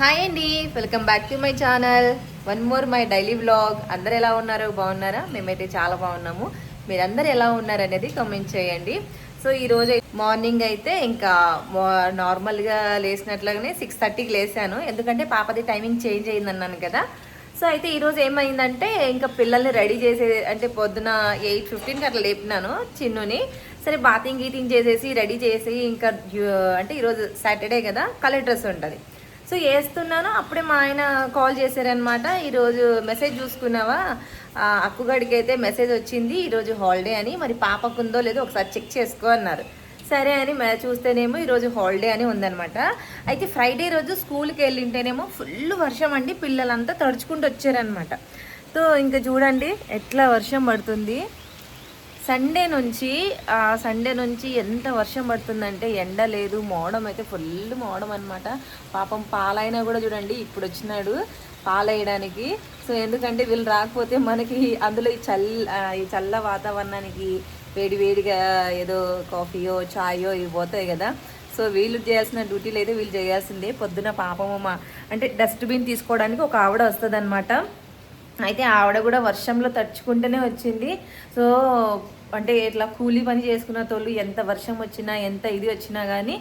Hi అండి welcome back to my channel one more my daily vlog అందరు ఎలా ఉన్నారు? బాగున్నారా? మేమైతే చాలా బాగున్నాము. మీరందరు ఎలా ఉన్నారు అనేది కామెంట్ చేయండి. సో ఈరోజు మార్నింగ్ అయితే ఇంకా నార్మల్గా లేసినట్లుగానే సిక్స్ థర్టీకి లేసాను. ఎందుకంటే పాపది టైమింగ్ చేంజ్ అయింది అన్నాను కదా. సో అయితే ఈరోజు ఏమైందంటే ఇంకా పిల్లల్ని రెడీ చేసే అంటే పొద్దున ఎయిట్ ఫిఫ్టీన్కి అట్లా లేపినాను చిన్నుని. సరే బాతింగ్ గీతింగ్ చేసేసి రెడీ చేసి ఇంకా అంటే ఈరోజు సాటర్డే కదా కలర్ డ్రెస్ ఉంటుంది. సో వేస్తున్నాను అప్పుడే మా ఆయన కాల్ చేశారనమాట ఈరోజు మెసేజ్ చూసుకున్నావా? అక్కుగడికి అయితే మెసేజ్ వచ్చింది ఈరోజు హాలిడే అని. మరి పాపకు ఉందో లేదో ఒకసారి చెక్ చేసుకో అన్నారు. సరే అని మే- చూస్తేనేమో ఈరోజు హాలిడే అని ఉందనమాట అయితే ఫ్రైడే రోజు స్కూల్కి వెళ్ళింటేనేమో ఫుల్ వర్షం అండి పిల్లలంతా తడుచుకుంటూ వచ్చారనమాట సో ఇంకా చూడండి ఎట్లా వర్షం పడుతుంది. సండే నుంచి సండే నుంచి ఎంత వర్షం పడుతుందంటే ఎండ లేదు మోడం అయితే ఫుల్ మోడం అనమాట పాపం పాలైనా కూడా చూడండి ఇప్పుడు వచ్చినాడు పాలేయడానికి సో ఎందుకంటే వీళ్ళు రాకపోతే మనకి అందులో ఈ చల్ల ఈ చల్ల వాతావరణానికి వేడివేడిగా ఏదో కాఫీయో చాయో ఇవి పోతాయి కదా. సో వీళ్ళు చేయాల్సిన డ్యూటీలు అయితే వీళ్ళు చేయాల్సిందే. పొద్దున పాపము మా అంటే డస్ట్బిన్ తీసుకోవడానికి ఒక ఆవిడ వస్తుంది అయితే ఆవిడ కూడా వర్షంలో తడుచుకుంటూనే వచ్చింది. సో అంటే ఇట్లా కూలీ పని చేసుకున్న తోళ్ళు ఎంత వర్షం వచ్చినా ఎంత ఇది వచ్చినా కానీ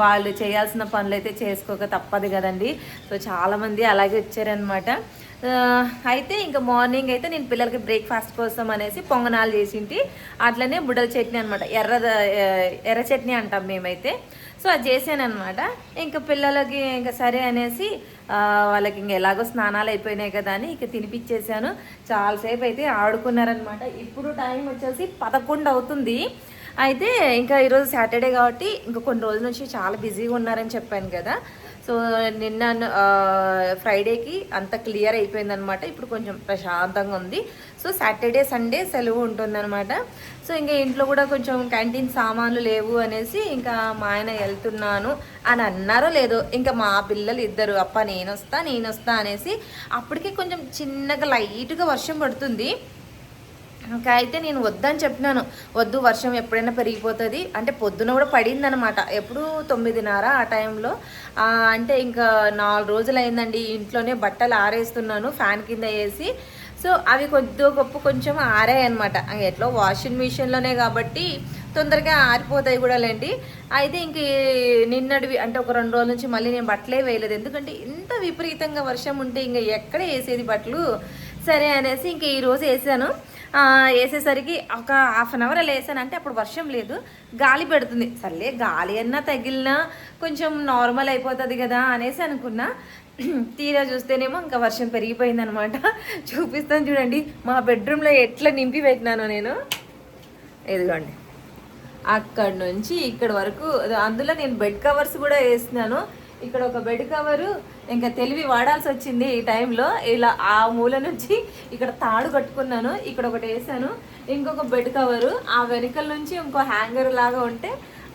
వాళ్ళు చేయాల్సిన పనులు అయితే చేసుకోక తప్పదు కదండి. సో చాలామంది అలాగే వచ్చారనమాట అయితే ఇంకా మార్నింగ్ అయితే నేను పిల్లలకి బ్రేక్ఫాస్ట్ కోసం అనేసి పొంగనాలు చేసింటి. అట్లనే బుడల చట్నీ అనమాట ఎర్ర ఎర్ర చట్నీ అంటాం మేమైతే. సో అది చేశాను అనమాట ఇంకా పిల్లలకి ఇంకా సరే అనేసి వాళ్ళకి ఇంకా ఎలాగో స్నానాలు అయిపోయినాయి కదా అని ఇక తినిపించేశాను చాలాసేపు అయితే ఆడుకున్నారనమాట ఇప్పుడు టైం వచ్చేసి పదకొండు అవుతుంది. అయితే ఇంకా ఈరోజు సాటర్డే కాబట్టి ఇంకా కొన్ని రోజుల నుంచి చాలా బిజీగా ఉన్నారని చెప్పాను కదా. సో నిన్న ఫ్రైడేకి అంత క్లియర్ అయిపోయిందనమాట. ఇప్పుడు కొంచెం ప్రశాంతంగా ఉంది. సో సాటర్డే సండే సెలవు ఉంటుందన్నమాట సో ఇంకా ఇంట్లో కూడా కొంచెం క్యాంటీన్ సామాన్లు లేవు అనేసి ఇంకా మా ఆయన వెళ్తున్నాను అని అన్నారో లేదో ఇంకా మా పిల్లలు ఇద్దరు అప్ప నేను వస్తా నేను వస్తా అనేసి అప్పటికే కొంచెం చిన్నగా లైట్గా వర్షం పడుతుంది. ఇంకా అయితే నేను వద్దని చెప్పినాను. వద్దు వర్షం ఎప్పుడైనా పెరిగిపోతుంది. అంటే పొద్దున కూడా పడిందనమాట ఎప్పుడు తొమ్మిదిన్నర ఆ టైంలో. అంటే ఇంకా నాలుగు రోజులు అయిందండి ఇంట్లోనే బట్టలు ఆరేస్తున్నాను ఫ్యాన్ కింద వేసి సో అవి కొద్దిగా గొప్ప కొంచెం ఆరాయి అనమాట ఎట్లో వాషింగ్ మిషన్లోనే కాబట్టి తొందరగా ఆరిపోతాయి కూడా లేండి. అయితే ఇంక నిన్నటివి అంటే ఒక రెండు రోజుల నుంచి మళ్ళీ నేను బట్టలే వేయలేదు. ఎందుకంటే ఇంత విపరీతంగా వర్షం ఉంటే ఇంకా ఎక్కడ వేసేది బట్టలు? సరే అనేసి ఇంక ఈరోజు వేసాను. వేసేసరికి ఒక హాఫ్ అన్ అవర్ అలా వేసాను. అంటే అప్పుడు వర్షం లేదు. గాలి పెడుతుంది. సర్లే గాలి అన్నా తగిలినా కొంచెం నార్మల్ అయిపోతుంది కదా అనేసి అనుకున్నా. తీరా చూస్తేనేమో ఇంకా వర్షం పెరిగిపోయిందనమాట చూపిస్తాను చూడండి. మా బెడ్రూమ్లో ఎట్లా నింపి పెట్టినాను నేను. ఇదిగోండి. అక్కడ నుంచి ఇక్కడ వరకు అందులో నేను బెడ్ కవర్స్ కూడా వేసినాను ఇక్కడ ఒక బెడ్ కవరు ఇంకా తెలివి వాడాల్సి వచ్చింది ఈ టైంలో ఇలా ఆ మూల నుంచి ఇక్కడ తాడు కట్టుకున్నాను ఇక్కడ ఒకటి వేసాను. ఇంకొక బెడ్ కవరు ఆ వెనకల నుంచి ఇంకో హ్యాంగర్ లాగా ఉంటే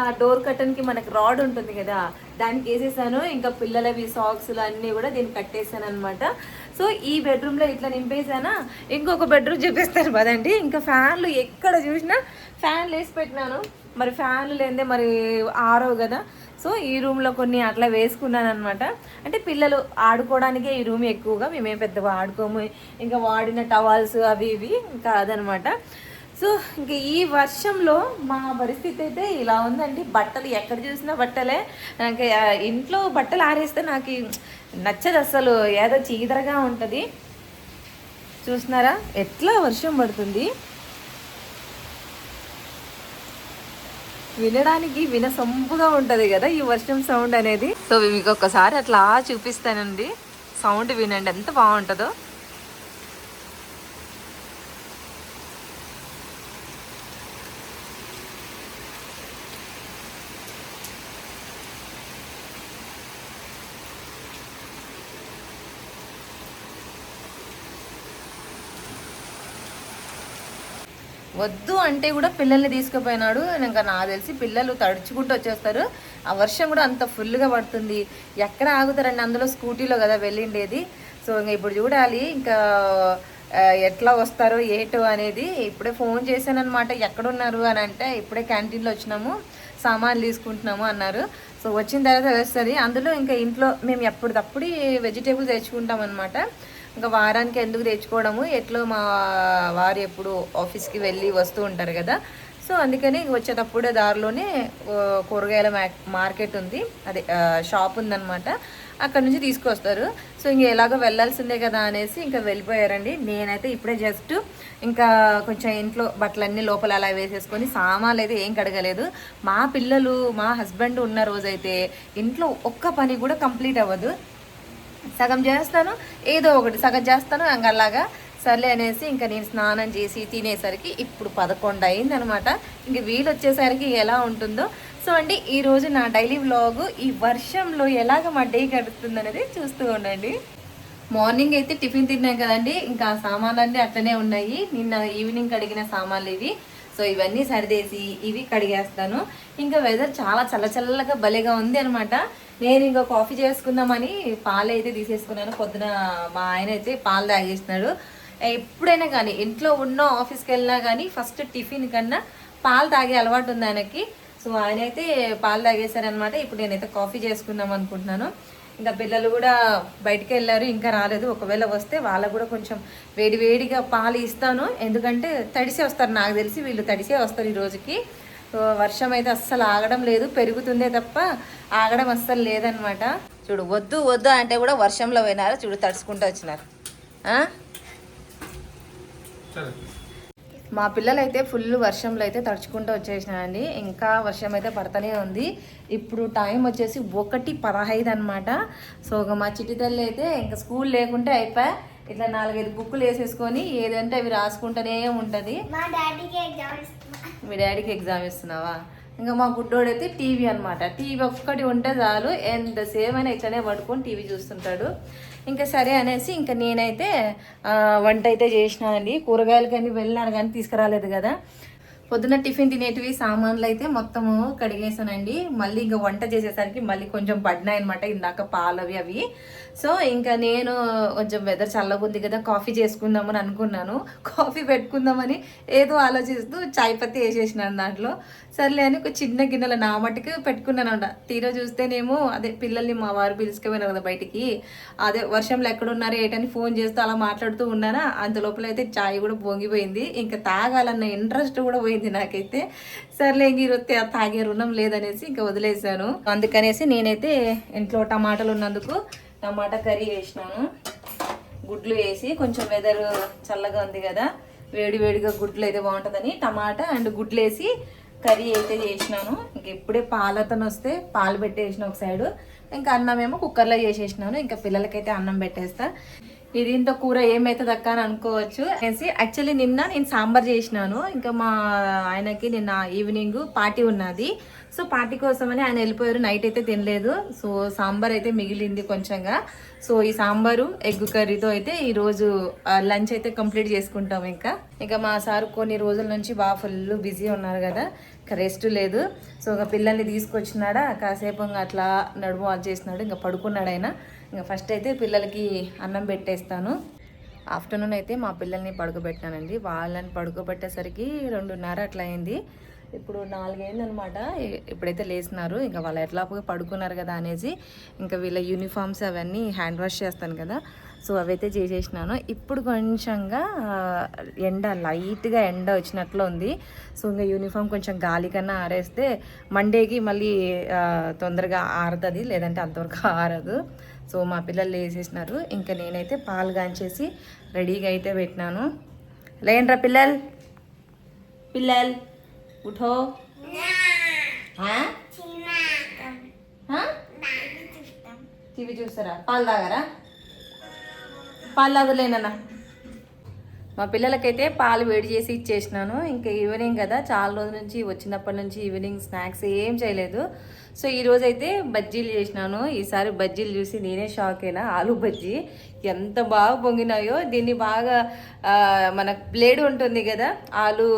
ఆ డోర్ కట్టన్కి మనకి రాడ్ ఉంటుంది కదా దానికి వేసేసాను. ఇంకా పిల్లలవి సాక్స్లు అన్నీ కూడా దీన్ని కట్టేసాను అనమాట సో ఈ బెడ్రూమ్లో ఇట్లా నింపేసానా ఇంకొక బెడ్రూమ్ చూపిస్తాను కదండి ఇంకా ఫ్యాన్లు ఎక్కడ చూసినా ఫ్యాన్లు వేసి పెట్టినాను. మరి ఫ్యాన్లు లేదే మరి ఆరవు కదా. సో ఈ రూమ్లో కొన్ని అట్లా వేసుకున్నాను అనమాట అంటే పిల్లలు ఆడుకోవడానికే ఈ రూమ్ ఎక్కువగా మేమేం పెద్దగా ఆడుకోము. ఇంకా వాడిన టవాల్స్ అవి ఇవి కాదనమాట సో ఇంక ఈ వర్షంలో మా పరిస్థితి అయితే ఇలా ఉందండి. బట్టలు ఎక్కడ చూసినా బట్టలే. నాకు ఇంట్లో బట్టలు ఆరేస్తే నాకు నచ్చదు అసలు ఏదో చీదరగా ఉంటుంది. చూస్తున్నారా ఎట్లా వర్షం పడుతుంది? వినడానికి వినసొంపుగా ఉంటది కదా ఈ వర్షం సౌండ్ అనేది. సో మీకు ఒక్కసారి అట్లా చూపిస్తానండి. సౌండ్ వినండి ఎంత బాగుంటుందో. వద్దు అంటే కూడా పిల్లల్ని తీసుకుపోయినాడు. ఇంకా నాకు తెలిసి పిల్లలు తడుచుకుంటూ వచ్చేస్తారు. ఆ వర్షం కూడా అంత ఫుల్గా పడుతుంది. ఎక్కడ ఆగుతారండి? అందులో స్కూటీలో కదా వెళ్ళిండేది. సో ఇంకా ఇప్పుడు చూడాలి. ఇంకా ఎట్లా వస్తారో ఏటో అనేది ఇప్పుడే ఫోన్ చేశాను అనమాట ఎక్కడున్నారు అని అంటే ఇప్పుడే క్యాంటీన్లో వచ్చినాము. సామాన్లు తీసుకుంటున్నాము అన్నారు. సో వచ్చిన తర్వాత తెలుస్తుంది అందులో ఇంకా ఇంట్లో మేము ఎప్పటికప్పుడు వెజిటేబుల్స్ తెచ్చుకుంటాం అనమాట ఇంకా వారానికి ఎందుకు తెచ్చుకోవడము ఎట్లో మా వారు ఎప్పుడు ఆఫీస్కి వెళ్ళి వస్తూ ఉంటారు కదా. సో అందుకని వచ్చేటప్పుడే దారిలోనే కూరగాయల మా- మార్కెట్ ఉంది. అదే షాప్ ఉందన్నమాట. అక్కడ నుంచి తీసుకొస్తారు. సో ఇంక ఎలాగో వెళ్ళాల్సిందే కదా అనేసి ఇంకా వెళ్ళిపోయారండి. నేనైతే ఇప్పుడే జస్ట్ ఇంకా కొంచెం ఇంట్లో బట్టలన్నీ లోపల అలా వేసేసుకొని సామాన్లు అయితే ఏం కడగలేదు. మా పిల్లలు మా హస్బెండ్ ఉన్న రోజైతే ఇంట్లో ఒక్క పని కూడా కంప్లీట్ అవ్వదు. సగం చేస్తాను ఏదో ఒకటి సగం చేస్తాను ఇంక అలాగా సర్లే అనేసి ఇంకా నేను స్నానం చేసి తినేసరికి ఇప్పుడు పదకొండు అయింది అనమాట ఇంక వీలు వచ్చేసరికి ఎలా ఉంటుందో. సో అండి ఈరోజు నా డైలీ వ్లాగ్ ఈ వర్షంలో ఎలాగ మా డే గడుస్తుంది అనేది చూస్తూ ఉండండి. మార్నింగ్ అయితే టిఫిన్ తిన్నాం కదండి ఇంకా సామాన్లు అన్నీ అట్లనే ఉన్నాయి. నిన్న ఈవినింగ్ కడిగిన సామాన్లు ఇవి. సో ఇవన్నీ సరిదేసి ఇవి కడిగేస్తాను. ఇంకా వెదర్ చాలా చల్లచల్లగా భలేగా ఉంది అనమాట నేను ఇంకా కాఫీ చేసుకుందామని పాలు అయితే తీసేసుకున్నాను. పొద్దున మా ఆయన అయితే పాలు తాగేసినాడు ఎప్పుడైనా కానీ ఇంట్లో ఉన్న ఆఫీస్కి వెళ్ళినా కానీ ఫస్ట్ టిఫిన్ కన్నా పాలు తాగే అలవాటు ఉంది ఆయనకి. సో ఆయన అయితే పాలు తాగేశారనమాట ఇప్పుడు నేనైతే కాఫీ చేసుకుందాం అనుకుంటున్నాను. ఇంకా పిల్లలు కూడా బయటికి వెళ్ళారు ఇంకా రాలేదు. ఒకవేళ వస్తే వాళ్ళకు కూడా కొంచెం వేడివేడిగా పాలు ఇస్తాను. ఎందుకంటే తడిసే వస్తారు నాకు తెలిసి వీళ్ళు తడిసే వస్తారు ఈ రోజుకి. వర్షం అయితే అస్సలు ఆగడం లేదు పెరుగుతుందే తప్ప ఆగడం అస్సలు లేదనమాట చూడు వద్దు వద్దు అంటే కూడా వర్షంలో పోయినారు? చూడు తడుచుకుంటూ వచ్చినారు. మా పిల్లలు అయితే ఫుల్ వర్షంలో అయితే తడుచుకుంటూ వచ్చేసినారండి. ఇంకా వర్షం అయితే పడతానే ఉంది. ఇప్పుడు టైం వచ్చేసి ఒకటి పదహైదు అనమాట సో మా చిట్టి తల్లి అయితే ఇంకా స్కూల్ లేకుంటే అయిపోయా ఇట్లా నాలుగైదు బుక్కులు వేసేసుకొని ఏదంటే అవి రాసుకుంటూనే ఉంటుంది. మా డాడీకి ఎగ్జామ్ ఇస్తున్నా. మీ డాడీకి ఎగ్జామ్ ఇస్తున్నావా? ఇంకా మా గుడ్డోడైతే టీవీ అనమాట టీవీ ఒక్కటి ఉంటే చాలు. ఎంతసేపు అయినా ఇట్లనే పడుకొని టీవీ చూస్తుంటాడు. ఇంకా సరే అనేసి ఇంకా నేనైతే వంట అయితే చేసినానండి. కూరగాయలు కానీ వెళ్ళినారు కానీ తీసుకురాలేదు కదా. పొద్దున టిఫిన్ తినేటివి సామాన్లు అయితే మొత్తము కడిగేసానండి. మళ్ళీ ఇంకా వంట చేసేసరికి మళ్ళీ కొంచెం పడినాయి అనమాట ఇందాక పాలవి అవి. సో ఇంకా నేను కొంచెం వెదర్ చల్లగా ఉంది కదా కాఫీ చేసుకుందామని అనుకున్నాను. కాఫీ పెట్టుకుందామని ఏదో ఆలోచిస్తూ చాయ్ పత్తి వేసేసినాను దాంట్లో. సర్లే అని ఒక చిన్న గిన్నెలు నా మట్టుకు పెట్టుకున్నాను అంట తీరా చూస్తేనేమో అదే పిల్లల్ని మా వారు పిలుచుకుపోయినారు కదా బయటికి. అదే వర్షంలో ఎక్కడున్నారో ఏటని ఫోన్ చేస్తూ అలా మాట్లాడుతూ ఉన్నానా? అంత లోపల అయితే చాయ్ కూడా పొంగిపోయింది ఇంకా తాగాలన్న ఇంట్రెస్ట్ కూడా పోయింది. నాకైతే సర్లే ఇంక ఈరోజు తాగే రుణం లేదనేసి ఇంకా వదిలేసాను అందుకనేసి నేనైతే ఇంట్లో టమాటాలు ఉన్నందుకు టమాటా కర్రీ వేసినాను. గుడ్లు వేసి కొంచెం వెదర్ చల్లగా ఉంది కదా వేడి వేడిగా గుడ్లు అయితే బాగుంటుందని టమాటా అండ్ గుడ్లు వేసి కర్రీ అయితే చేసినాను. ఇంక ఇప్పుడే పాలతను వస్తే పాలు పెట్టేసిన ఒక సైడు ఇంకా అన్నం ఏమో కుక్కర్లో చేసేసినాను. ఇంకా పిల్లలకైతే అన్నం పెట్టేస్తా. ఇది దీంతో కూర ఏమైతుంది అక్క అని అనుకోవచ్చు. అనేసి యాక్చువల్లీ నిన్న నేను సాంబార్ చేసినాను. ఇంకా మా ఆయనకి నిన్న ఈవినింగ్ పార్టీ ఉన్నది. సో పార్టీ కోసమని ఆయన వెళ్ళిపోయారు. నైట్ అయితే తినలేదు. సో సాంబార్ అయితే మిగిలింది కొంచెంగా. సో ఈ సాంబారు ఎగ్ కర్రీతో అయితే ఈరోజు లంచ్ అయితే కంప్లీట్ చేసుకుంటాం ఇంకా. ఇంకా మా సార్ కొన్ని రోజుల నుంచి బాగా ఫుల్ బిజీ ఉన్నారు కదా. రెస్ట్ లేదు. సో ఇంకా పిల్లల్ని తీసుకొచ్చినాడా కాసేపు ఇంకా అట్లా నడుము వాచ్ చేసినాడు ఇంకా పడుకున్నాడు ఆయన. ఇంకా ఫస్ట్ అయితే పిల్లలకి అన్నం పెట్టేస్తాను. ఆఫ్టర్నూన్ అయితే మా పిల్లల్ని పడుకోబెట్టినానండి వాళ్ళని పడుకోబెట్టేసరికి రెండున్నర అట్లా అయింది. ఇప్పుడు నాలుగైంది అనమాట ఇప్పుడైతే లేచినారు ఇంకా వాళ్ళు ఎట్లా పడుకున్నారు కదా అనేసి ఇంకా వీళ్ళ యూనిఫామ్స్ అవన్నీ హ్యాండ్ వాష్ చేస్తాను కదా. సో అవైతే చేసేసినాను. ఇప్పుడు కొంచెంగా ఎండ లైట్గా ఎండ వచ్చినట్లు ఉంది. సో ఇంకా యూనిఫామ్ కొంచెం గాలి కన్నా ఆరేస్తే మండేకి మళ్ళీ తొందరగా ఆరుతుంది. లేదంటే అంతవరకు ఆరదు. సో మా పిల్లలు వేసేసినారు ఇంకా నేనైతే పాలు గాంచేసి రెడీగా అయితే పెట్టినాను. లేండ్రా పిల్లలు. పిల్లలు. ఆ? ఆ? టీవీ చూస్తారా పాలు తాగారా పాలు తాగలేనన్నా మా పిల్లలకైతే పాలు వేడి చేసి ఇచ్చేసినాను. ఇంకా ఈవినింగ్ కదా చాలా రోజుల నుంచి వచ్చినప్పటి నుంచి ఈవినింగ్ స్నాక్స్ ఏం చేయలేదు. సో ఈ అయితే బజ్జీలు చేసినాను. ఈసారి బజ్జీలు చూసి నేనే షాక్ అయినా. ఆలు బజ్జీ ఎంత బాగా పొంగినాయో. దీన్ని బాగా మన బ్లేడ్ ఉంటుంది కదా ఆలు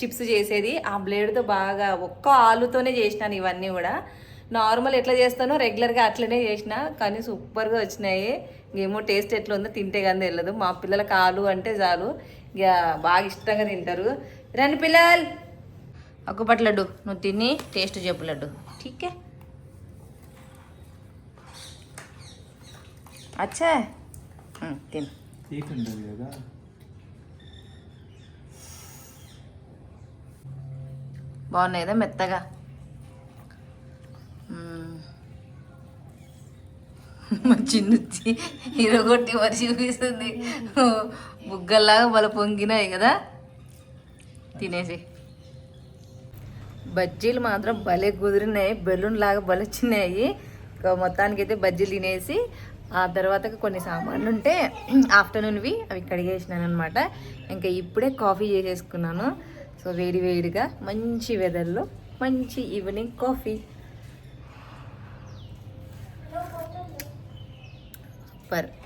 చిప్స్ చేసేది. ఆ బ్లేడ్తో బాగా ఒక్క ఆలుతోనే చేసినాను ఇవన్నీ కూడా. నార్మల్ ఎట్లా చేస్తానో రెగ్యులర్గా అట్లనే చేసిన కానీ సూపర్గా వచ్చినాయి. ఇంకేమో టేస్ట్ ఎట్లా ఉందో తింటే కానీ తెలియదు మా పిల్లల కాలు అంటే చాలు. ఇక బాగా ఇష్టంగా తింటారు. రండి పిల్లలు. అక్కుపట్ లడ్డు. నువ్వు తిని టేస్ట్ చెప్పు లడ్డు. ఠీకే. అచ్చా. తిను. బాగున్నాయి కదా మెత్తగా? మా చిన్నచ్చి ఇరగొట్టి మరి చూపిస్తుంది. బుగ్గల్లాగా బల పొంగినాయి కదా. తినేసి బజ్జీలు మాత్రం భలే కుదిరినాయి. బెలూన్ లాగా భలే మొత్తానికి అయితే బజ్జీలు తినేసి ఆ తర్వాత కొన్ని సామాన్లు ఉంటే ఆఫ్టర్నూన్వి అవి కడిగేసినాను అనమాట ఇంకా ఇప్పుడే కాఫీ చేసేసుకున్నాను. సో వేడి వేడిగా మంచి వెదర్లో మంచి ఈవినింగ్ కాఫీ. súper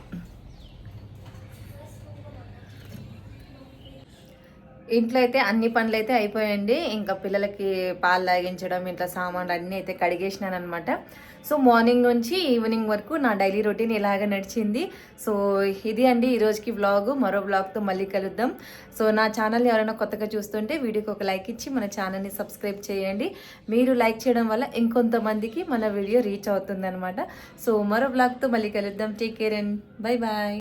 ఇంట్లో అయితే అన్ని పనులు అయితే అయిపోయాయండి. ఇంకా పిల్లలకి పాలు తాగించడం ఇంట్లో సామాన్లు అన్నీ అయితే కడిగేసినాను అనమాట సో మార్నింగ్ నుంచి ఈవినింగ్ వరకు నా డైలీ రొటీన్ ఇలాగ నడిచింది. సో ఇది అండి ఈ రోజుకి వ్లాగ్ మరో వ్లాగ్తో మళ్ళీ కలుద్దాం. సో నా ఛానల్ ఎవరైనా కొత్తగా చూస్తుంటే వీడియోకి ఒక లైక్ ఇచ్చి మన ఛానల్ని సబ్స్క్రైబ్ చేయండి. మీరు లైక్ చేయడం వల్ల ఇంకొంతమందికి మన వీడియో రీచ్ అవుతుందనమాట సో మరో వ్లాగ్తో మళ్ళీ కలుద్దాం. Take care and bye bye